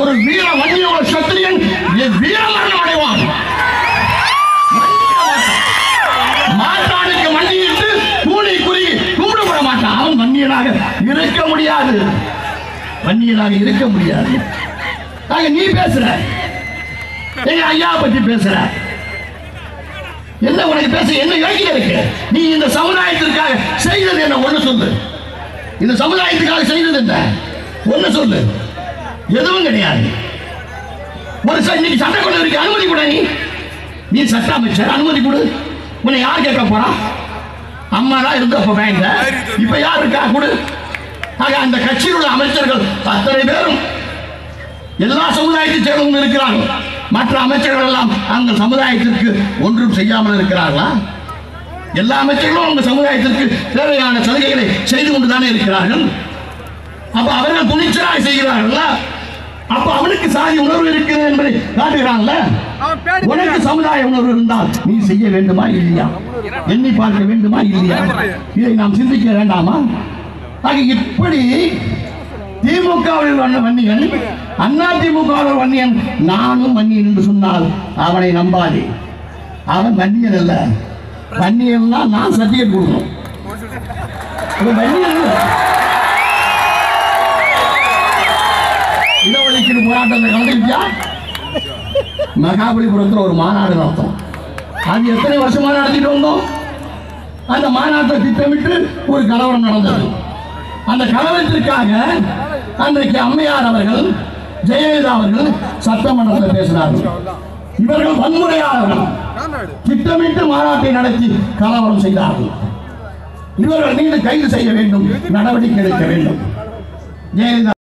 ஒரு வீர வன்மையோட சத்திரியன் வீரமரணம் அடைவான். மாட்டானுக்கு மண்டியிட்டு கூலி குறுகி கூப்பிடப்பட மாட்டான். அவன் வன்னியனாக இருக்க முடியாது. வன்னியனாக இருக்க முடியாது. நாங்க நீ பேசுற. எங்க ஐயா பத்தி பேசுற. என்ன உனக்கு பேச என்ன யோகியம் இருக்கு? நீ இந்த சமுதாயத்திற்காக செய்தது என்ன? ஒண்ணு சொல்லு. இந்த சமுதாயத்துக்காக செய்தது என்ன? ஒண்ணு சொல்லு. எதுவும் கிடையாது. ஒரு இன்னைக்கு சட்டை கொண்டு இருக்கு அனுமதி கொடு நீ. நீ சட்ட அமைச்சர் அனுமதி கொடு. உன்னை யார் கேட்க போறா? அம்மா தான் இருந்தப்ப பேங்க்ல இப்ப யார் இருக்கா? கொடு. ஆக அந்த கட்சியில் உள்ள அமைச்சர்கள் அத்தனை பேரும் எல்லா சமுதாயத்தையும் சேர்ந்தவங்க இருக்கிறாங்க மற்ற அமைச்சர்கள் எல்லாம் அந்த சமுதாயத்திற்கு ஒன்றும் செய்யாமல் இருக்கிறார்களா? எல்லா அமைச்சர்களும் அவங்க சமுதாயத்திற்கு தேவையான சலுகைகளை செய்து கொண்டு தானே இருக்கிறார்கள். அப்ப அவர்கள் துணிச்சலாக செய்கிறார்களா? அப்ப அவனுக்கு சாதி உணர்வு இருக்கிறது என்பதை காட்டுகிறான்ல உனக்கு சமுதாய உணர்வு இருந்தால் நீ செய்ய வேண்டுமா இல்லையா? எண்ணி பார்க்க வேண்டுமா இல்லையா? இதை நாம் சிந்திக்க வேண்டாமா? ஆக இப்படி திமுகவில் வன்னியன் அண்ணா திமுகவில் வன்னியன் நானும் வன்னியன் என்று சொன்னால் அவனை நம்பாதே. அவன் வன்னியன் அல்ல. வன்னியன்னா நான் சர்டிபிகேட் கொடுக்கணும் வன்னியன் அல்ல. கலந்துக்கிட்டியா மகாபலிபுரத்தில் ஒரு மாநாடு நடத்தோம் அது எத்தனை வருஷமா நடத்திட்டு வந்தோம்? அந்த மாநாட்டை திட்டமிட்டு ஒரு கலவரம் நடந்தது. அந்த கலவரத்திற்காக அன்றைக்கு அம்மையார் அவர்கள் ஜெயலலிதா அவர்கள் சட்டமன்றத்தில் பேசினார்கள். இவர்கள் வன்முறையாளர்கள். திட்டமிட்டு மாநாட்டை நடத்தி கலவரம் செய்தார்கள். இவர்கள் மீது கைது செய்ய வேண்டும் நடவடிக்கை எடுக்க வேண்டும். ஜெயலலிதா